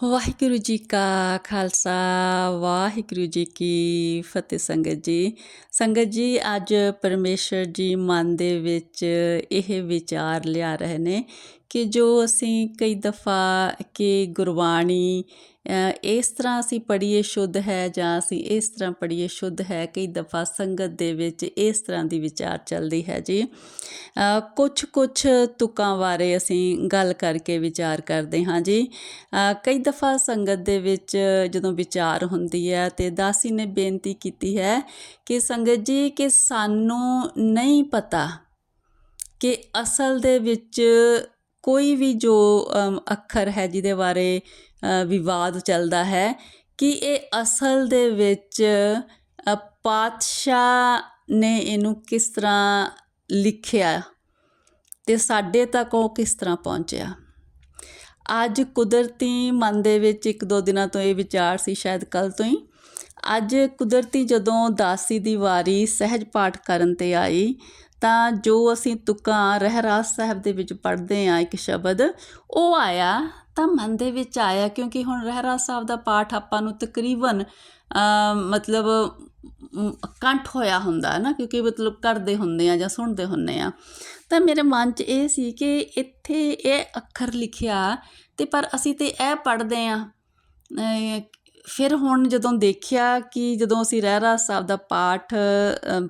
ਵਾਹਿਗੁਰੂ ਜੀ ਕਾ ਖਾਲਸਾ ਵਾਹਿਗੁਰੂ ਜੀ ਕੀ ਫਤਿਹ ਸੰਗਤ ਜੀ। ਸੰਗਤ ਜੀ, ਅੱਜ ਪਰਮੇਸ਼ਰ ਜੀ ਮਨ ਦੇ ਵਿੱਚ ਇਹ ਵਿਚਾਰ ਲਿਆ ਰਹੇ ਨੇ ਕਿ ਜੋ ਅਸੀਂ ਕਈ ਦਫਾ ਕਿ ਗੁਰਬਾਣੀ ਇਸ ਤਰ੍ਹਾਂ ਅਸੀਂ ਪੜ੍ਹੀਏ ਸ਼ੁੱਧ ਹੈ ਜਾਂ ਅਸੀਂ ਇਸ ਤਰ੍ਹਾਂ ਪੜ੍ਹੀਏ ਸ਼ੁੱਧ ਹੈ, ਕਈ ਦਫਾ ਸੰਗਤ ਦੇ ਵਿੱਚ ਇਸ ਤਰ੍ਹਾਂ ਦੀ ਵਿਚਾਰ ਚੱਲਦੀ ਹੈ ਜੀ। ਕੁਝ ਕੁਝ ਤੁਕਾਂ ਬਾਰੇ ਅਸੀਂ ਗੱਲ ਕਰਕੇ ਵਿਚਾਰ ਕਰਦੇ ਹਾਂ ਜੀ। ਕਈ ਦਫਾ ਸੰਗਤ ਦੇ ਵਿੱਚ ਜਦੋਂ ਵਿਚਾਰ ਹੁੰਦੀ ਹੈ ਤੇ ਦਾਸੀ ਨੇ ਬੇਨਤੀ ਕੀਤੀ ਹੈ ਕਿ ਸੰਗਤ ਜੀ, ਕਿ ਸਾਨੂੰ ਨਹੀਂ ਪਤਾ ਕਿ ਅਸਲ ਦੇ ਵਿੱਚ ਕੋਈ ਵੀ ਜੋ ਅੱਖਰ ਹੈ ਜਿਹਦੇ ਬਾਰੇ ਵਿਵਾਦ ਚੱਲਦਾ ਹੈ ਕਿ ਇਹ ਅਸਲ ਦੇ ਵਿੱਚ ਪਾਤਸ਼ਾਹ ਨੇ ਇਹਨੂੰ ਕਿਸ ਤਰ੍ਹਾਂ ਲਿਖਿਆ ਤੇ ਸਾਡੇ ਤੱਕ ਉਹ ਕਿਸ ਤਰ੍ਹਾਂ ਪਹੁੰਚਿਆ। ਅੱਜ ਕੁਦਰਤੀ ਮਨ ਦੇ ਵਿੱਚ ਇੱਕ ਦੋ ਦਿਨਾਂ ਤੋਂ ਇਹ ਵਿਚਾਰ ਸੀ ਸ਼ਾਇਦ ਕੱਲ ਤੋਂ ਹੀ। ਅੱਜ ਕੁਦਰਤੀ ਜਦੋਂ ਦਾਸੀ ਦੀ ਵਾਰੀ ਸਹਿਜ ਪਾਠ ਕਰਨ ਤੇ ਆਈ ਤਾਂ ਜੋ ਅਸੀਂ ਤੁਕਾਂ ਰਹਿਰਾਸ ਸਾਹਿਬ ਦੇ ਵਿੱਚ ਪੜ੍ਹਦੇ ਆ ਇੱਕ ਸ਼ਬਦ, ਉਹ ਆਇਆ ਤਾਂ ਮਨ ਦੇ ਵਿੱਚ ਆਇਆ, ਕਿਉਂਕਿ ਹੁਣ ਰਹਿਰਾਸ ਸਾਹਿਬ ਦਾ ਪਾਠ ਆਪਾਂ ਨੂੰ ਤਕਰੀਬਨ ਮਤਲਬ ਕੰਠ ਹੋਇਆ ਹੁੰਦਾ ਹੈ ਨਾ, ਕਿਉਂਕਿ ਮਤਲਬ ਕਰਦੇ ਹੁੰਦੇ ਆ ਜਾਂ ਸੁਣਦੇ ਹੁੰਦੇ ਆ ਤਾਂ ਮੇਰੇ ਮਨ 'ਚ ਇਹ ਸੀ ਕਿ ਇੱਥੇ ਇਹ ਅੱਖਰ ਲਿਖਿਆ ਤੇ ਪਰ ਅਸੀਂ ਤੇ ਇਹ ਪੜ੍ਹਦੇ ਆ ਫਿਰ ਹੁਣ ਜਦੋਂ ਦੇਖਿਆ ਕਿ ਜਦੋਂ ਅਸੀਂ ਰਹਿਰਾਸ ਸਾਹਿਬ ਦਾ ਪਾਠ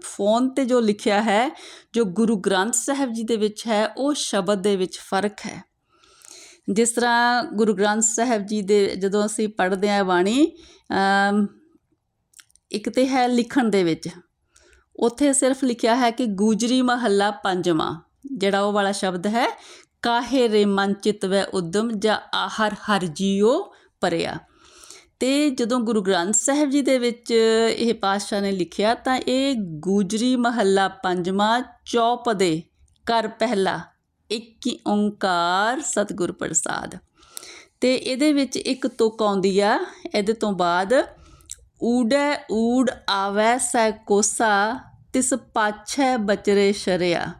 ਫੋਨ ਤੇ ਜੋ ਲਿਖਿਆ ਹੈ, ਜੋ ਗੁਰੂ ਗ੍ਰੰਥ ਸਾਹਿਬ ਜੀ ਦੇ ਵਿੱਚ ਹੈ, ਉਹ ਸ਼ਬਦ ਦੇ ਵਿੱਚ ਫ਼ਰਕ ਹੈ। ਜਿਸ ਤਰ੍ਹਾਂ ਗੁਰੂ ਗ੍ਰੰਥ ਸਾਹਿਬ ਜੀ ਦੇ ਜਦੋਂ ਅਸੀਂ ਪੜ੍ਹਦੇ ਆ ਬਾਣੀ ਇੱਕ ਤੇ ਹੈ ਲਿਖਣ ਦੇ ਵਿੱਚ। ਉੱਥੇ ਸਿਰਫ ਲਿਖਿਆ ਹੈ ਕਿ ਗੂਜਰੀ ਮਹੱਲਾ ਪੰਜਵਾਂ, ਜਿਹੜਾ ਉਹ ਵਾਲਾ ਸ਼ਬਦ ਹੈ, ਕਾਹੇ ਰੇ ਮਨ ਚਿਤ ਵੈ ਉਦਮ ਜਾਂ ਆਹਰ ਹਰ ਜੀਓ ਪਰਿਆ। ਤੇ ਜਦੋਂ ਗੁਰੂ ਗ੍ਰੰਥ ਸਾਹਿਬ ਜੀ ਦੇ ਵਿੱਚ ਇਹ ਪਾਤਸ਼ਾਹ ਨੇ ਲਿਖਿਆ ਤਾਂ ਇਹ ਗੂਜਰੀ ਮਹੱਲਾ ਪੰਜਵਾਂ ਚੌਪਦੇ ਕਰ ਪਹਿਲਾ ਇੱਕ ਹੀ ਓੰਕਾਰ ਸਤਿਗੁਰ ਪ੍ਰਸਾਦ। ਤੇ ਇਹਦੇ ਵਿੱਚ ਇੱਕ ਤੁਕ ਆਉਂਦੀ ਆ, ਇਹਦੇ ਤੋਂ ਬਾਅਦ ਊੜੈ ਊੜ ਆਵੈ ਸੈ ਕੋਸਾ ਤਿਸ ਪਾਛੈ ਬਚਰੇ ਸ਼ਰਿਆ।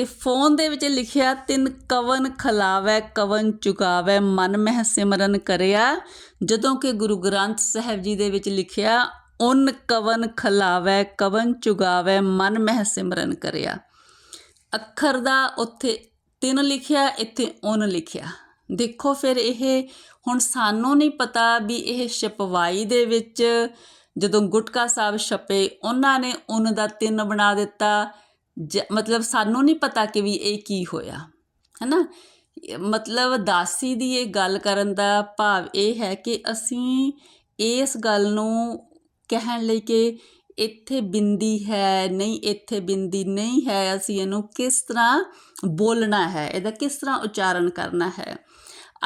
ਤੇ ਫੋਨ ਦੇ ਵਿੱਚ ਲਿਖਿਆ, ਤਿੰਨ ਕਵਨ ਖਲਾਵੈ, ਕਵਨ ਚੁਗਾਵੈ, ਮਨ ਮਹਿ ਸਿਮਰਨ ਕਰਿਆ। ਜਦੋਂ ਕਿ ਗੁਰੂ ਗ੍ਰੰਥ ਸਾਹਿਬ ਜੀ ਦੇ ਵਿੱਚ ਲਿਖਿਆ, ਉਨ ਕਵਨ ਖਲਾਵੈ, ਕਵਨ ਚੁਗਾਵੈ, ਮਨ ਮਹਿ ਸਿਮਰਨ ਕਰਿਆ। ਅੱਖਰ ਦਾ ਉੱਥੇ ਤਿੰਨ ਲਿਖਿਆ, ਇੱਥੇ ਉਨ ਲਿਖਿਆ। ਦੇਖੋ ਫਿਰ ਇਹ, ਹੁਣ ਸਾਨੂੰ ਨਹੀਂ ਪਤਾ ਵੀ ਇਹ ਛਪਵਾਈ ਦੇ ਵਿੱਚ ਜਦੋਂ ਗੁਟਕਾ ਸਾਹਿਬ ਛਪੇ, ਉਹਨਾਂ ਨੇ ਉਨ ਦਾ ਤਿੰਨ ਬਣਾ ਦਿੱਤਾ। ਜ- ਮਤਲਬ ਸਾਨੂੰ ਨਹੀਂ ਪਤਾ ਕਿ ਵੀ ਇਹ ਕੀ ਹੋਇਆ ਹੈ ਨਾ ਮਤਲਬ ਦਾਸੀ ਦੀ ਇਹ ਗੱਲ ਕਰਨ ਦਾ ਭਾਵ ਇਹ ਹੈ ਕਿ ਅਸੀਂ ਇਸ ਗੱਲ ਨੂੰ ਕਹਿਣ ਲਈ ਕਿ ਇੱਥੇ ਬਿੰਦੀ ਹੈ, ਨਹੀਂ, ਇੱਥੇ ਬਿੰਦੀ ਨਹੀਂ ਹੈ, ਅਸੀਂ ਇਹਨੂੰ ਕਿਸ ਤਰ੍ਹਾਂ ਬੋਲਣਾ ਹੈ, ਇਹਦਾ ਕਿਸ ਤਰ੍ਹਾਂ ਉਚਾਰਨ ਕਰਨਾ ਹੈ?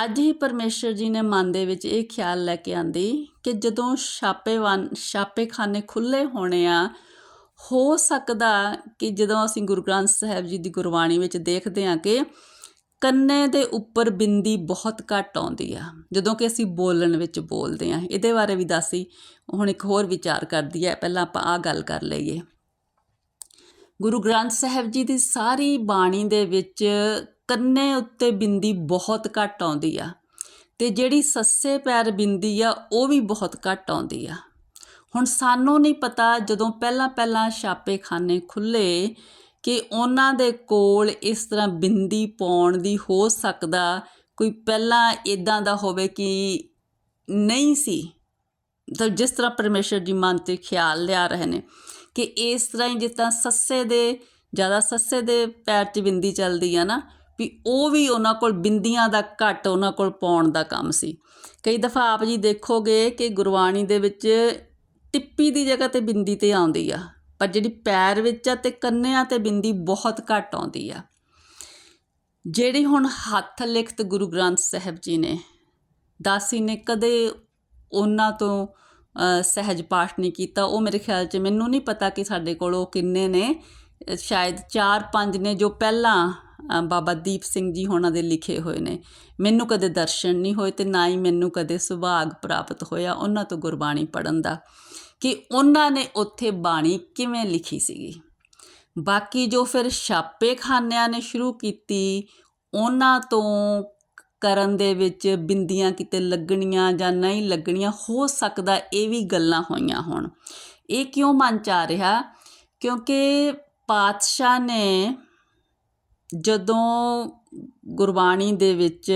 ਅੱਜ ਹੀ ਪਰਮੇਸ਼ਰ ਜੀ ਨੇ ਮਨ ਦੇ ਵਿੱਚ ਇਹ ਖਿਆਲ ਲੈ ਕੇ ਆਂਦੀ ਕਿ ਜਦੋਂ ਛਾਪੇਵਾਨ, ਛਾਪੇਖਾਨੇ ਖੁੱਲੇ ਹੋਣੇ ਆ ਹੋ ਸਕਦਾ ਕਿ ਜਦੋਂ ਅਸੀਂ ਗੁਰੂ ਗ੍ਰੰਥ ਸਾਹਿਬ ਜੀ ਦੀ ਗੁਰਬਾਣੀ ਵਿੱਚ ਦੇਖਦੇ ਹਾਂ ਕਿ ਕੰਨੇ ਦੇ ਉੱਪਰ ਬਿੰਦੀ ਬਹੁਤ ਘੱਟ ਆਉਂਦੀ ਆ, ਜਦੋਂ ਕਿ ਅਸੀਂ ਬੋਲਣ ਵਿੱਚ ਬੋਲਦੇ ਹਾਂ। ਇਹਦੇ ਬਾਰੇ ਵੀ ਦੱਸੀ ਹੁਣ ਇੱਕ ਹੋਰ ਵਿਚਾਰ ਕਰਦੀ ਹੈ। ਪਹਿਲਾਂ ਆਪਾਂ ਆ ਗੱਲ ਕਰ ਲਈਏ। ਗੁਰੂ ਗ੍ਰੰਥ ਸਾਹਿਬ ਜੀ ਦੀ ਸਾਰੀ ਬਾਣੀ ਦੇ ਵਿੱਚ ਕੰਨੇ ਉੱਤੇ ਬਿੰਦੀ ਬਹੁਤ ਘੱਟ ਆਉਂਦੀ ਆ, ਤੇ ਜਿਹੜੀ ਸੱਸੇ ਪੈਰ ਬਿੰਦੀ ਆ, ਉਹ ਵੀ ਬਹੁਤ ਘੱਟ ਆਉਂਦੀ ਆ। ਹੁਣ ਸਾਨੂੰ ਨਹੀਂ ਪਤਾ ਜਦੋਂ ਪਹਿਲਾਂ ਪਹਿਲਾਂ ਛਾਪੇਖਾਨੇ ਖੁੱਲੇ ਕਿ ਉਹਨਾਂ ਦੇ ਕੋਲ ਇਸ ਤਰ੍ਹਾਂ ਬਿੰਦੀ ਪਾਉਣ ਦੀ ਹੋ ਸਕਦਾ ਕੋਈ ਪਹਿਲਾਂ ਇਦਾਂ ਦਾ ਹੋਵੇ ਕਿ ਨਹੀਂ ਸੀ। ਤਾਂ ਜਿਸ ਤਰ੍ਹਾਂ ਪਰਮੇਸ਼ਰ ਜੀ ਮਨ ਤੇ ਖਿਆਲ ਲਿਆ ਰਹੇ ਨੇ ਕਿ ਇਸ ਤਰ੍ਹਾਂ ਹੀ ਜਿਸ ਤਰ੍ਹਾਂ ਸੱਸੇ ਦੇ, ਜ਼ਿਆਦਾ ਸੱਸੇ ਦੇ ਪੈਰ 'ਚ ਬਿੰਦੀ ਚੱਲਦੀ ਆ ਨਾ, ਵੀ ਉਹ ਵੀ ਉਹਨਾਂ ਕੋਲ ਬਿੰਦੀਆਂ ਦਾ ਘੱਟ ਉਹਨਾਂ ਕੋਲ ਪਾਉਣ ਦਾ ਕੰਮ ਸੀ। ਕਈ ਦਫਾ ਆਪ ਜੀ ਦੇਖੋਗੇ ਕਿ ਗੁਰਬਾਣੀ ਦੇ ਵਿੱਚ ਟਿੱਪੀ ਦੀ ਜਗ੍ਹਾ ਤੇ ਬਿੰਦੀ ਤੇ ਆਉਂਦੀ ਆ, ਪਰ ਜਿਹੜੀ ਪੈਰ ਵਿੱਚ ਆ ਤੇ ਕੰਨਿਆਂ ਤੇ ਬਿੰਦੀ ਬਹੁਤ ਘੱਟ ਆਉਂਦੀ ਆ। ਜਿਹੜੀ ਹੁਣ ਹੱਥ ਲਿਖਤ ਗੁਰੂ ਗ੍ਰੰਥ ਸਾਹਿਬ ਜੀ ਨੇ, ਦਾਸੀ ਨੇ ਕਦੇ ਉਹਨਾਂ ਤੋਂ ਸਹਿਜ ਪਾਠ ਨਹੀਂ ਕੀਤਾ। ਉਹ ਮੇਰੇ ਖਿਆਲ 'ਚ ਮੈਨੂੰ ਨਹੀਂ ਪਤਾ ਕਿ ਸਾਡੇ ਕੋਲ ਉਹ ਕਿੰਨੇ ਨੇ ਸ਼ਾਇਦ 4-5 ਨੇ ਜੋ ਪਹਿਲਾਂ ਬਾਬਾ ਦੀਪ ਸਿੰਘ ਜੀ ਹੋਣਾ ਦੇ ਲਿਖੇ ਹੋਏ ਨੇ। ਮੈਨੂੰ ਕਦੇ ਦਰਸ਼ਨ ਨਹੀਂ ਹੋਏ ਤੇ ਨਾ ਹੀ ਮੈਨੂੰ ਕਦੇ ਸੁਭਾਗ ਪ੍ਰਾਪਤ ਹੋਇਆ ਉਹਨਾਂ ਤੋਂ ਗੁਰਬਾਣੀ ਪੜਨ ਦਾ। ਕਿ ਉਹਨਾਂ ਨੇ ਉੱਥੇ ਬਾਣੀ ਕਿਵੇਂ ਲਿਖੀ ਸੀਗੀ। ਬਾਕੀ ਜੋ ਫਿਰ ਛਾਪੇਖਾਨਿਆਂ ਨੇ ਸ਼ੁਰੂ ਕੀਤੀ, ਉਹਨਾਂ ਤੋਂ ਕਰਨ ਦੇ ਵਿੱਚ ਬਿੰਦੀਆਂ ਕਿਤੇ ਲੱਗਣੀਆਂ ਜਾਂ ਨਹੀਂ ਲੱਗਣੀਆਂ, ਹੋ ਸਕਦਾ ਇਹ ਵੀ ਗੱਲਾਂ ਹੋਈਆਂ ਹੋਣ। ਇਹ ਕਿਉਂ ਮਨ ਚ ਆ ਰਿਹਾ? ਕਿਉਂਕਿ ਪਾਤਸ਼ਾਹ ਨੇ ਜਦੋਂ ਗੁਰਬਾਣੀ ਦੇ ਵਿੱਚ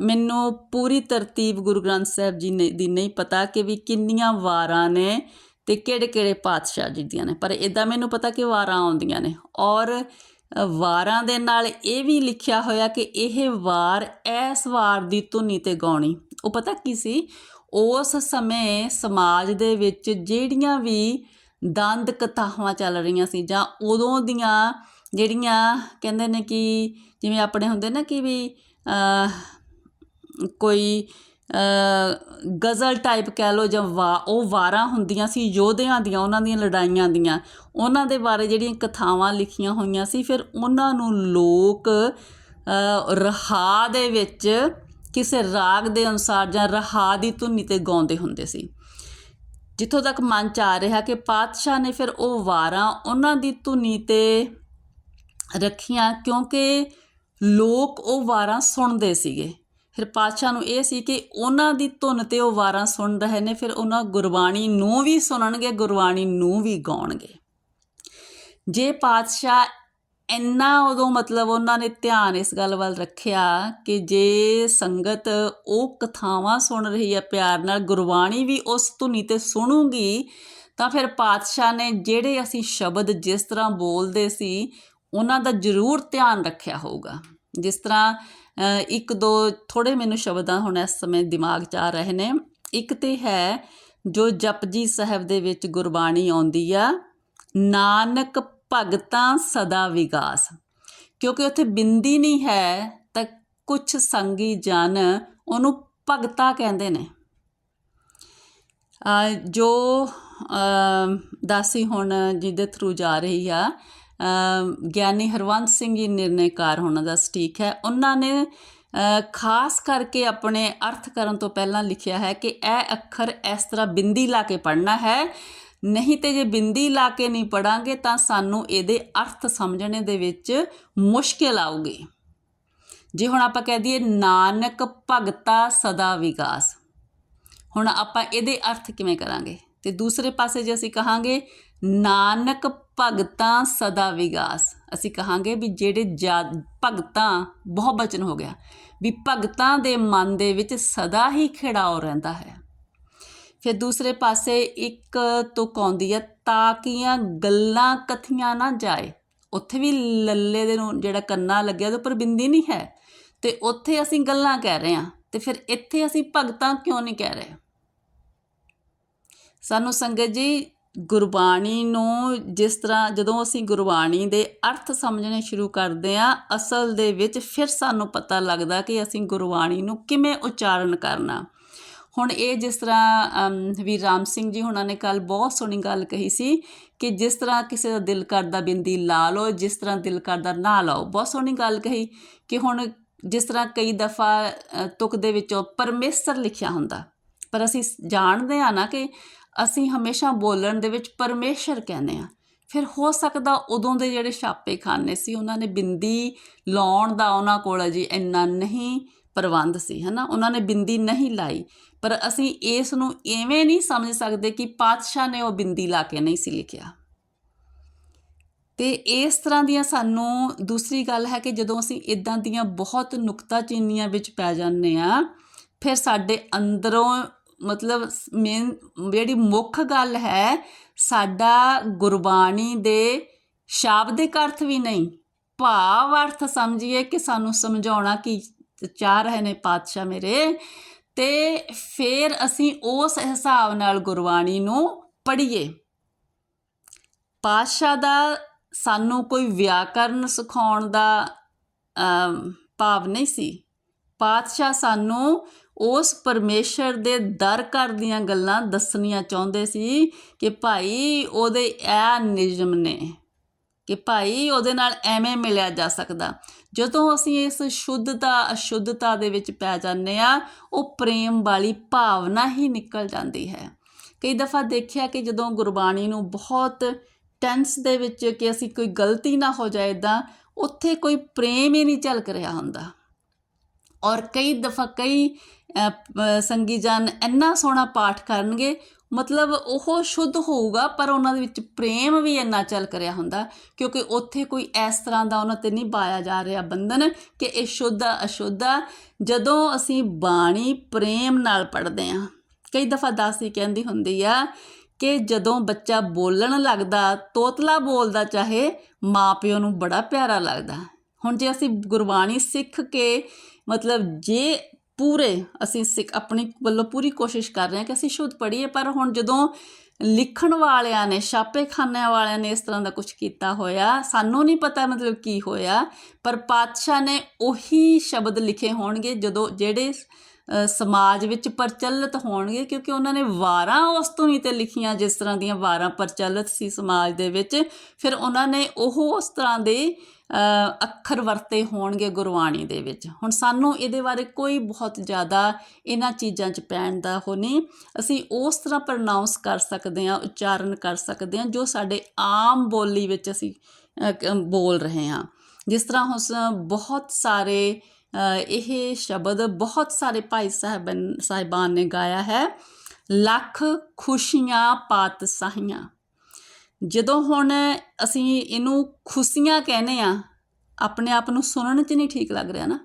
ਮੈਨੂੰ ਪੂਰੀ ਤਰਤੀਬ ਗੁਰੂ ਗ੍ਰੰਥ ਸਾਹਿਬ ਜੀ ਨੇ ਦੀ ਨਹੀਂ ਪਤਾ ਕਿ ਵੀ ਕਿੰਨੀਆਂ ਵਾਰਾਂ ਨੇ ਤੇ ਕਿਹੜੇ ਕਿਹੜੇ ਪਾਤਸ਼ਾਹ ਜੀ ਦੀਆਂ ਨੇ, ਪਰ ਇਦਾਂ ਮੈਨੂੰ ਪਤਾ ਕਿ ਵਾਰਾਂ ਆਉਂਦੀਆਂ ਨੇ। ਔਰ ਵਾਰਾਂ ਦੇ ਨਾਲ ਇਹ ਵੀ ਲਿਖਿਆ ਹੋਇਆ ਕਿ ਇਹ ਵਾਰ ਇਸ ਵਾਰ ਦੀ ਧੁਨੀ ਤੇ ਗਾਉਣੀ। ਉਹ ਪਤਾ ਕੀ ਸੀ? ਉਸ ਸਮੇਂ ਸਮਾਜ ਦੇ ਵਿੱਚ ਜਿਹੜੀਆਂ ਵੀ ਦੰਦ ਕਥਾਵਾਂ ਚੱਲ ਰਹੀਆਂ ਸੀ ਜਾਂ ਉਦੋਂ ਦੀਆਂ ਜਿਹੜੀਆਂ ਕਹਿੰਦੇ ਨੇ ਕਿ ਜਿਵੇਂ ਆਪਣੇ ਹੁੰਦੇ ਨਾ ਕਿ ਵੀ ਕੋਈ ਗਜ਼ਲ ਟਾਈਪ ਕਹਿ ਲਓ ਜਾਂ ਵਾ ਉਹ ਵਾਰਾਂ ਹੁੰਦੀਆਂ ਸੀ ਯੋਧਿਆਂ ਦੀਆਂ ਉਹਨਾਂ ਦੀਆਂ ਲੜਾਈਆਂ ਦੀਆਂ ਉਹਨਾਂ ਦੇ ਬਾਰੇ ਜਿਹੜੀਆਂ ਕਥਾਵਾਂ ਲਿਖੀਆਂ ਹੋਈਆਂ ਸੀ ਫਿਰ ਉਹਨਾਂ ਨੂੰ ਲੋਕ ਅਹ, ਰਹਾ ਦੇ ਵਿੱਚ ਕਿਸੇ ਰਾਗ ਦੇ ਅਨੁਸਾਰ ਜਾਂ ਰਹਾ ਦੀ ਧੁਨੀ ਤੇ ਗਾਉਂਦੇ ਹੁੰਦੇ ਸੀ। ਜਿੱਥੋਂ ਤੱਕ ਮਨ ਚ ਆ ਰਿਹਾ ਕਿ ਪਾਤਸ਼ਾਹ ਨੇ ਫਿਰ ਉਹ ਵਾਰਾਂ ਉਹਨਾਂ ਦੀ ਧੁਨੀ ਤੇ ਰੱਖੀਆਂ ਕਿਉਂਕਿ ਲੋਕ ਉਹ ਵਾਰਾਂ ਸੁਣਦੇ ਸੀਗੇ। ਫਿਰ ਪਾਤਸ਼ਾਹ ਨੂੰ ਇਹ ਸੀ ਕਿ ਉਹਨਾਂ ਦੀ ਧੁਨ ਤੇ ਉਹ ਵਾਰਾਂ ਸੁਣ ਰਹੇ ਨੇ, ਫਿਰ ਉਹਨਾਂ ਗੁਰਬਾਣੀ ਨੂੰ ਵੀ ਸੁਣਨਗੇ, ਗੁਰਬਾਣੀ ਨੂੰ ਵੀ ਗਾਉਣਗੇ। ਜੇ ਪਾਤਸ਼ਾਹ ਇੰਨਾ ਉਦੋਂ ਮਤਲਬ ਉਹਨਾਂ ਨੇ ਧਿਆਨ ਇਸ ਗੱਲ ਵੱਲ ਰੱਖਿਆ ਕਿ ਜੇ ਸੰਗਤ ਉਹ ਕਥਾਵਾਂ ਸੁਣ ਰਹੀ ਹੈ ਪਿਆਰ ਨਾਲ, ਗੁਰਬਾਣੀ ਵੀ ਉਸ ਧੁਨੀ ਤੇ ਸੁਣੂਗੀ, ਤਾਂ ਫਿਰ ਪਾਤਸ਼ਾਹ ਨੇ ਜਿਹੜੇ ਅਸੀਂ ਸ਼ਬਦ ਜਿਸ ਤਰ੍ਹਾਂ ਬੋਲਦੇ ਸੀ, ਉਹਨਾਂ ਦਾ ਜ਼ਰੂਰ ਧਿਆਨ ਰੱਖਿਆ ਹੋਊਗਾ। ਜਿਸ ਤਰ੍ਹਾਂ ਇੱਕ ਦੋ ਥੋੜੇ ਮੈਨੂੰ ਸ਼ਬਦਾਂ ਹੁਣ ਇਸ ਸਮੇਂ ਦਿਮਾਗ 'ਚ ਆ ਰਹੇ ਨੇ। ਇੱਕ ਤੇ ਹੈ ਜੋ ਜਪਜੀ ਸਾਹਿਬ ਦੇ ਵਿੱਚ ਗੁਰਬਾਣੀ ਆਉਂਦੀ ਆ, ਨਾਨਕ ਭਗਤਾਂ ਸਦਾ ਵਿਗਾਸ। ਕਿਉਂਕਿ ਉੱਥੇ ਬਿੰਦੀ ਨਹੀਂ ਹੈ ਤਾਂ ਕੁਝ ਸੰਗੀ ਜਨ ਉਹਨੂੰ ਭਗਤਾ ਕਹਿੰਦੇ ਨੇ। ਜੋ ਦਾਸੀ ਹੁਣ ਜਿਹਦੇ ਥਰੂ ਜਾ ਰਹੀ ਆ ਗਿਆਨੀ ਹਰਵੰਤ ਸਿੰਘ ਜੀ ਨਿਰਣੇਕਾਰ ਹੋਣਾ ਦਾ ਸਟੀਕ ਹੈ। ਉਹਨਾਂ ਨੇ ਖਾਸ ਕਰਕੇ ਆਪਣੇ ਅਰਥ ਕਰਨ ਤੋਂ ਪਹਿਲਾਂ ਲਿਖਿਆ ਹੈ ਕਿ ਇਹ ਅੱਖਰ ਇਸ ਤਰ੍ਹਾਂ ਬਿੰਦੀ ਲਾ ਕੇ ਪੜ੍ਹਨਾ ਹੈ। ਨਹੀਂ ਤੇ ਜੇ ਬਿੰਦੀ ਲਾ ਕੇ ਨਹੀਂ ਪੜਾਂਗੇ ਤਾਂ ਸਾਨੂੰ ਇਹਦੇ ਅਰਥ ਸਮਝਣੇ ਦੇ ਵਿੱਚ ਮੁਸ਼ਕਿਲ ਆਊਗੀ। ਜੇ ਹੁਣ ਆਪਾਂ ਕਹਿ ਦਈਏ ਨਾਨਕ ਭਗਤਾ ਸਦਾ ਵਿਕਾਸ ਹੁਣ ਆਪਾਂ ਇਹਦੇ ਅਰਥ ਕਿਵੇਂ ਕਰਾਂਗੇ? ਤੇ ਦੂਸਰੇ ਪਾਸੇ ਜੇ ਅਸੀਂ ਕਹਾਂਗੇ ਨਾਨਕ ਭਗਤਾਂ ਸਦਾ ਵਿਗਾਸ। ਅਸੀਂ ਕਹਾਂਗੇ ਵੀ ਜਿਹੜੇ ਜਾ- ਭਗਤਾਂ ਬਹੁ ਬਚਨ ਹੋ ਗਿਆ। ਵੀ ਭਗਤਾਂ ਦੇ ਮਨ ਦੇ ਵਿੱਚ ਸਦਾ ਹੀ ਖਿੜਾਓ ਰਹਿੰਦਾ ਹੈ। ਫਿਰ ਦੂਸਰੇ ਪਾਸੇ ਇੱਕ ਤੁਕ ਆਉਂਦੀ ਹੈ ਤਾਕੀਆਂ ਗੱਲਾਂ ਕਥੀਆਂ ਨਾ ਜਾਏ। ਉੱਥੇ ਵੀ ਲੱਲੇ ਦੇ ਨੂੰ ਜਿਹੜਾ ਕੰਨਾ ਲੱਗਿਆ, ਉਹਦੇ ਉੱਪਰ ਬਿੰਦੀ ਨਹੀਂ ਹੈ। ਤੇ ਉੱਥੇ ਅਸੀਂ ਗੱਲਾਂ ਕਹਿ ਰਹੇ ਹਾਂ। ਤੇ ਫਿਰ ਇੱਥੇ ਅਸੀਂ ਭਗਤਾਂ ਕਿਉਂ ਨਹੀਂ ਕਹਿ ਰਹੇ? ਸਾਨੂੰ ਸੰਗਤ ਜੀ ਗੁਰਬਾਣੀ ਨੂੰ ਜਿਸ ਤਰ੍ਹਾਂ ਜਦੋਂ ਅਸੀਂ ਗੁਰਬਾਣੀ ਦੇ ਅਰਥ ਸਮਝਣੇ ਸ਼ੁਰੂ ਕਰਦੇ ਹਾਂ, ਅਸਲ ਦੇ ਵਿੱਚ ਫਿਰ ਸਾਨੂੰ ਪਤਾ ਲੱਗਦਾ ਕਿ ਅਸੀਂ ਗੁਰਬਾਣੀ ਨੂੰ ਕਿਵੇਂ ਉਚਾਰਨ ਕਰਨਾ। ਹੁਣ ਇਹ ਜਿਸ ਤਰ੍ਹਾਂ ਵੀਰ ਰਾਮ ਸਿੰਘ ਜੀ ਹੁਣਾਂ ਨੇ ਕੱਲ ਬਹੁਤ ਸੋਹਣੀ ਗੱਲ ਕਹੀ ਸੀ ਕਿ ਜਿਸ ਤਰ੍ਹਾਂ ਕਿਸੇ ਦਾ ਦਿਲ ਕਰਦਾ ਬਿੰਦੀ ਲਾ ਲਓ, ਜਿਸ ਤਰ੍ਹਾਂ ਦਿਲ ਕਰਦਾ ਨਾ ਲਾਓ। ਬਹੁਤ ਸੋਹਣੀ ਗੱਲ ਕਹੀ ਕਿ ਹੁਣ ਜਿਸ ਤਰ੍ਹਾਂ ਕਈ ਦਫਾ ਤੁਕ ਦੇ ਵਿੱਚੋਂ ਪਰਮੇਸ਼ਰ ਲਿਖਿਆ ਹੁੰਦਾ। ਪਰ ਅਸੀਂ ਜਾਣਦੇ ਆ ਨਾ ਕਿ ਅਸੀਂ ਹਮੇਸ਼ਾ ਬੋਲਣ ਦੇ ਵਿੱਚ ਪਰਮੇਸ਼ਰ ਕਹਿੰਦੇ ਆ ਫਿਰ ਹੋ ਸਕਦਾ ਉਦੋਂ ਦੇ ਜਿਹੜੇ ਛਾਪੇਖਾਨੇ ਸੀ, ਉਹਨਾਂ ਨੇ ਬਿੰਦੀ ਲਾਉਣ ਦਾ ਉਹਨਾਂ ਕੋਲ ਜੀ ਇੰਨਾ ਨਹੀਂ ਪ੍ਰਬੰਧ ਸੀ, ਹਨਾ? ਉਹਨਾਂ ਨੇ ਬਿੰਦੀ ਨਹੀਂ ਲਾਈ। ਪਰ ਅਸੀਂ ਇਸ ਨੂੰ ਐਵੇਂ ਨਹੀਂ ਸਮਝ ਸਕਦੇ ਕਿ ਪਾਤਸ਼ਾਹ ਨੇ ਉਹ ਬਿੰਦੀ ਲਾ ਕੇ ਨਹੀਂ ਸੀ ਲਿਖਿਆ। ਤੇ ਇਸ ਤਰ੍ਹਾਂ ਦੀਆਂ ਸਾਨੂੰ ਦੂਸਰੀ ਗੱਲ ਹੈ ਕਿ ਜਦੋਂ ਅਸੀਂ ਇਦਾਂ ਦੀਆਂ ਬਹੁਤ ਨੁਕਤਾਚੀਨੀਆਂ ਵਿੱਚ ਪੈ ਜਾਂਦੇ ਆ ਫਿਰ ਸਾਡੇ ਅੰਦਰੋਂ ਮਤਲਬ ਮੇਨ ਜਿਹੜੀ ਮੁੱਖ ਗੱਲ ਹੈ ਸਾਡਾ ਗੁਰਬਾਣੀ ਦੇ ਸ਼ਾਬਦਿਕ ਅਰਥ ਵੀ ਨਹੀਂ। ਭਾਵ ਅਰਥ ਸਮਝੀਏ ਕਿ ਸਾਨੂੰ ਸਮਝਾਉਣਾ ਕੀ ਚਾਹ ਰਹੇ ਨੇ ਪਾਤਸ਼ਾਹ ਮੇਰੇ। ਤੇ ਫਿਰ ਅਸੀਂ ਉਸ ਹਿਸਾਬ ਨਾਲ ਗੁਰਬਾਣੀ ਨੂੰ ਪੜ੍ਹੀਏ। ਪਾਤਸ਼ਾਹ ਦਾ ਸਾਨੂੰ ਕੋਈ ਵਿਆਕਰਨ ਸਿਖਾਉਣ ਦਾ ਅਮ, ਭਾਵ ਨਹੀਂ ਸੀ। ਪਾਤਸ਼ਾਹ ਸਾਨੂੰ ਉਸ ਪਰਮੇਸ਼ਰ ਦੇ ਦਰ ਘਰ ਦੀਆਂ ਗੱਲਾਂ ਦੱਸਣੀਆਂ ਚਾਹੁੰਦੇ ਸੀ ਕਿ ਭਾਈ ਉਹਦੇ ਇਹ ਨਿਯਮ ਨੇ ਕਿ ਭਾਈ ਉਹਦੇ ਨਾਲ ਐਵੇਂ ਮਿਲਿਆ ਜਾ ਸਕਦਾ। ਜਦੋਂ ਅਸੀਂ ਇਸ ਸ਼ੁੱਧਤਾ, ਅਸ਼ੁੱਧਤਾ ਦੇ ਵਿੱਚ ਪੈ ਜਾਂਦੇ ਆ ਉਹ ਪ੍ਰੇਮ ਵਾਲੀ ਭਾਵਨਾ ਹੀ ਨਿਕਲ ਜਾਂਦੀ ਹੈ। ਕਈ ਦਫਾ ਦੇਖਿਆ ਕਿ ਜਦੋਂ ਗੁਰਬਾਣੀ ਨੂੰ ਬਹੁਤ ਟੈਂਸ ਦੇ ਵਿੱਚ ਕਿ ਅਸੀਂ ਕੋਈ ਗਲਤੀ ਨਾ ਹੋ ਜਾਏ ਇਦਾਂ ਉੱਥੇ ਕੋਈ ਪ੍ਰੇਮ ਹੀ ਨਹੀਂ ਝਲਕ ਰਿਹਾ ਹੁੰਦਾ। ਔਰ ਕਈ ਦਫਾ ਕਈ ਅ, ਸੰਗੀ ਜਨ ਇੰਨਾ ਸੋਹਣਾ ਪਾਠ ਕਰਨਗੇ ਮਤਲਬ ਉਹ ਸ਼ੁੱਧ ਹੋਊਗਾ ਪਰ ਉਹਨਾਂ ਦੇ ਵਿੱਚ ਪ੍ਰੇਮ ਵੀ ਇੰਨਾ ਚੱਲ ਕਰਿਆ ਹੁੰਦਾ ਕਿਉਂਕਿ ਉੱਥੇ ਕੋਈ ਇਸ ਤਰ੍ਹਾਂ ਦਾ ਉਹਨਾਂ ਤੇ ਨਹੀਂ ਪਾਇਆ ਜਾ ਰਿਹਾ ਬੰਧਨ ਕਿ ਇਹ ਸ਼ੁੱਧ ਆ ਅਸ਼ੁੱਧ ਆ ਜਦੋਂ ਅਸੀਂ ਬਾਣੀ ਪ੍ਰੇਮ ਨਾਲ ਪੜ੍ਹਦੇ ਆ ਕਈ ਦਫਾ ਦਾਸੀ ਕਹਿੰਦੀ ਹੁੰਦੀ ਆ ਕਿ ਜਦੋਂ ਬੱਚਾ ਬੋਲਣ ਲੱਗਦਾ ਤੋਤਲਾ ਬੋਲਦਾ ਚਾਹੇ ਮਾਪਿਓ ਨੂੰ ਬੜਾ ਪਿਆਰਾ ਲੱਗਦਾ। ਹੁਣ ਜੇ ਅਸੀਂ ਗੁਰਬਾਣੀ ਸਿੱਖ ਕੇ ਮਤਲਬ ਜੇ ਪੂਰੇ ਅਸੀਂ ਸਿੱਖ ਆਪਣੀ ਵੱਲੋਂ ਪੂਰੀ ਕੋਸ਼ਿਸ਼ ਕਰ ਰਹੇ ਹਾਂ ਕਿ ਅਸੀਂ ਸ਼ੁੱਧ ਪੜ੍ਹੀਏ, ਪਰ ਹੁਣ ਜਦੋਂ ਲਿਖਣ ਵਾਲਿਆਂ ਨੇ ਛਾਪੇਖਾਨਿਆਂ ਵਾਲਿਆਂ ਨੇ ਇਸ ਤਰ੍ਹਾਂ ਦਾ ਕੁਝ ਕੀਤਾ ਹੋਇਆ, ਸਾਨੂੰ ਨਹੀਂ ਪਤਾ ਮਤਲਬ ਕੀ ਹੋਇਆ, ਪਰ ਪਾਤਸ਼ਾਹ ਨੇ ਉਹੀ ਸ਼ਬਦ ਲਿਖੇ ਹੋਣਗੇ ਜਦੋਂ ਜਿਹੜੇ ਸਮਾਜ ਵਿੱਚ ਪ੍ਰਚਲਿਤ ਹੋਣਗੇ ਕਿਉਂਕਿ ਉਹਨਾਂ ਨੇ ਵਾਰਾਂ ਉਸ ਤੋਂ ਹੀ ਤੇ ਲਿਖੀਆਂ, ਜਿਸ ਤਰ੍ਹਾਂ ਦੀਆਂ ਵਾਰਾਂ ਪ੍ਰਚਲਿਤ ਸੀ ਸਮਾਜ ਦੇ ਵਿੱਚ, ਫਿਰ ਉਹਨਾਂ ਨੇ ਉਹ ਉਸ ਤਰ੍ਹਾਂ ਦੇ ਅੱਖਰ ਵਰਤੇ ਹੋਣਗੇ ਗੁਰਬਾਣੀ ਦੇ ਵਿੱਚ। ਹੁਣ ਸਾਨੂੰ ਇਹਦੇ ਬਾਰੇ ਕੋਈ ਬਹੁਤ ਜ਼ਿਆਦਾ ਇਹਨਾਂ ਚੀਜ਼ਾਂ 'ਚ ਪੈਣ ਦਾ ਉਹ ਨਹੀਂ। ਅਸੀਂ ਉਸ ਤਰ੍ਹਾਂ ਪ੍ਰਨਾਉਂਸ ਕਰ ਸਕਦੇ ਹਾਂ, ਉਚਾਰਨ ਕਰ ਸਕਦੇ ਹਾਂ, ਜੋ ਸਾਡੇ ਆਮ ਬੋਲੀ ਵਿੱਚ ਅਸੀਂ ਬੋਲ ਰਹੇ ਹਾਂ। ਜਿਸ ਤਰ੍ਹਾਂ ਉਸ ਬਹੁਤ ਸਾਰੇ ਇਹ ਸ਼ਬਦ ਬਹੁਤ ਸਾਰੇ ਭਾਈ ਸਾਹਿਬਾਨ ਸਾਹਿਬਾਨ ਨੇ ਗਾਇਆ ਹੈ। ਲੱਖ ਖੁਸ਼ੀਆਂ ਪਾਤਸ਼ਾਹੀਆਂ ਜਦੋਂ ਹੁਣ ਅਸੀਂ ਇਹਨੂੰ ਖੁਸ਼ੀਆਂ ਕਹਿੰਦੇ ਆ ਆਪਣੇ ਆਪ ਨੂੰ ਸੁਣਨ 'ਚ ਨਹੀਂ ਠੀਕ ਲੱਗ ਰਿਹਾ ਨਾ।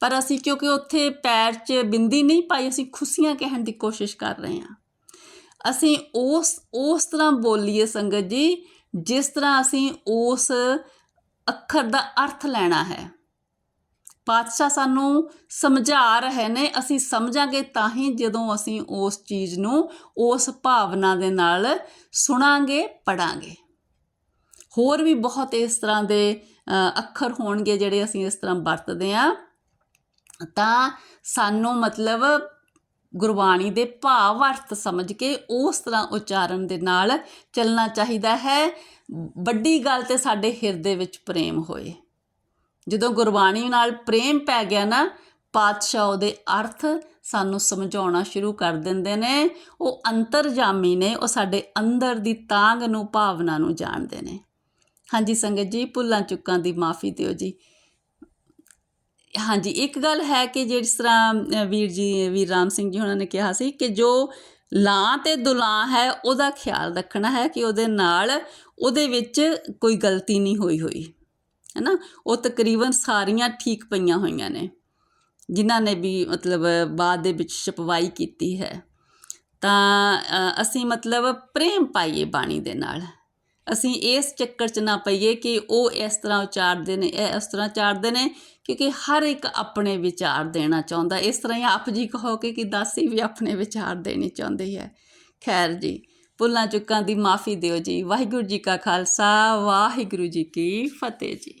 ਪਰ ਅਸੀਂ ਕਿਉਂਕਿ ਉੱਥੇ ਪੈਰ 'ਚ ਬਿੰਦੀ ਨਹੀਂ ਪਾਈ, ਅਸੀਂ ਖੁਸ਼ੀਆਂ ਕਹਿਣ ਦੀ ਕੋਸ਼ਿਸ਼ ਕਰ ਰਹੇ ਹਾਂ। ਅਸੀਂ ਉਸ ਉਸ ਤਰ੍ਹਾਂ ਬੋਲੀਏ ਸੰਗਤ ਜੀ, ਜਿਸ ਤਰ੍ਹਾਂ ਅਸੀਂ ਉਸ ਅੱਖਰ ਦਾ ਅਰਥ ਲੈਣਾ ਹੈ। ਪਾਤਸ਼ਾਹ ਸਾਨੂੰ ਸਮਝਾ ਰਹੇ ਨੇ, ਅਸੀਂ ਸਮਝਾਂਗੇ ਤਾਂ ਹੀ ਜਦੋਂ ਅਸੀਂ ਉਸ ਚੀਜ਼ ਨੂੰ ਉਸ ਭਾਵਨਾ ਦੇ ਨਾਲ ਸੁਣਾਂਗੇ, ਪੜਾਂਗੇ। ਹੋਰ ਵੀ ਬਹੁਤ ਇਸ ਤਰ੍ਹਾਂ ਦੇ ਅੱਖਰ ਹੋਣਗੇ ਜਿਹੜੇ ਅਸੀਂ ਇਸ ਤਰ੍ਹਾਂ ਵਰਤਦੇ ਆ ਤਾਂ ਸਾਨੂੰ ਮਤਲਬ ਗੁਰਬਾਣੀ ਦੇ ਭਾਵ ਅਰਥ ਸਮਝ ਕੇ ਉਸ ਤਰ੍ਹਾਂ ਉਚਾਰਨ ਦੇ ਨਾਲ ਚੱਲਣਾ ਚਾਹੀਦਾ ਹੈ। ਵੱਡੀ ਗੱਲ ਤੇ ਸਾਡੇ ਹਿਰਦੇ ਵਿੱਚ ਪ੍ਰੇਮ ਹੋਏ। ਜਦੋਂ ਗੁਰਬਾਣੀ ਨਾਲ ਪ੍ਰੇਮ ਪੈ ਗਿਆ ਨਾ, ਪਾਤਸ਼ਾਹ ਉਹਦੇ ਅਰਥ ਸਾਨੂੰ ਸਮਝਾਉਣਾ ਸ਼ੁਰੂ ਕਰ ਦਿੰਦੇ ਨੇ। ਉਹ ਅੰਤਰਜਾਮੀ ਨੇ, ਉਹ ਸਾਡੇ ਅੰਦਰ ਦੀ ਤਾਂਗ ਨੂੰ, ਭਾਵਨਾ ਨੂੰ ਜਾਣਦੇ ਨੇ। ਹਾਂਜੀ ਸੰਗਤ ਜੀ, ਭੁੱਲਾਂ ਚੁੱਕਾਂ ਦੀ ਮਾਫੀ ਦਿਓ ਜੀ। ਹਾਂਜੀ, ਇੱਕ ਗੱਲ ਹੈ ਕਿ ਜਿਸ ਤਰ੍ਹਾਂ ਵੀਰ ਜੀ, ਵੀਰ ਰਾਮ ਸਿੰਘ ਜੀ ਉਹਨਾਂ ਨੇ ਕਿਹਾ ਸੀ ਕਿ ਜੋ ਲਾਂ ਤੇ ਦੁਲਾਂ ਹੈ, ਉਹਦਾ ਖਿਆਲ ਰੱਖਣਾ ਹੈ ਕਿ ਉਹਦੇ ਨਾਲ ਉਹਦੇ ਵਿੱਚ ਕੋਈ ਗਲਤੀ ਨਹੀਂ ਹੋਈ ਹੋਈ। ਹੈ ਨਾ ਉਹ ਤਕਰੀਬਨ ਸਾਰੀਆਂ ਠੀਕ ਪਈਆਂ ਹੋਈਆਂ ਨੇ, ਜਿਨ੍ਹਾਂ ਨੇ ਵੀ ਮਤਲਬ ਬਾਅਦ ਦੇ ਵਿੱਚ ਛਪਵਾਈ ਕੀਤੀ ਹੈ। ਤਾਂ ਅਸੀਂ ਮਤਲਬ ਪ੍ਰੇਮ ਪਾਈਏ ਬਾਣੀ ਦੇ ਨਾਲ। ਅਸੀਂ ਇਸ ਚੱਕਰ 'ਚ ਨਾ ਪਈਏ ਕਿ ਉਹ ਇਸ ਤਰ੍ਹਾਂ ਉਚਾਰਦੇ ਨੇ, ਇਹ ਇਸ ਤਰ੍ਹਾਂ ਉਚਾਰਦੇ ਨੇ, ਕਿਉਂਕਿ ਹਰ ਇੱਕ ਆਪਣੇ ਵਿਚਾਰ ਦੇਣਾ ਚਾਹੁੰਦਾ। ਇਸ ਤਰ੍ਹਾਂ ਹੀ ਆਪ ਜੀ ਕਹੋ ਕਿ ਕਿ ਦਾਸੀ ਵੀ ਆਪਣੇ ਵਿਚਾਰ ਦੇਣੀ ਚਾਹੁੰਦੀ ਹੈ। ਖੈਰ ਜੀ, ਭੁੱਲਾਂ ਚੁੱਕਾਂ ਦੀ ਮਾਫੀ ਦਿਓ ਜੀ। ਵਾਹਿਗੁਰੂ ਜੀ ਕਾ ਖਾਲਸਾ, ਵਾਹਿਗੁਰੂ ਜੀ ਕੀ ਫਤਿਹ ਜੀ।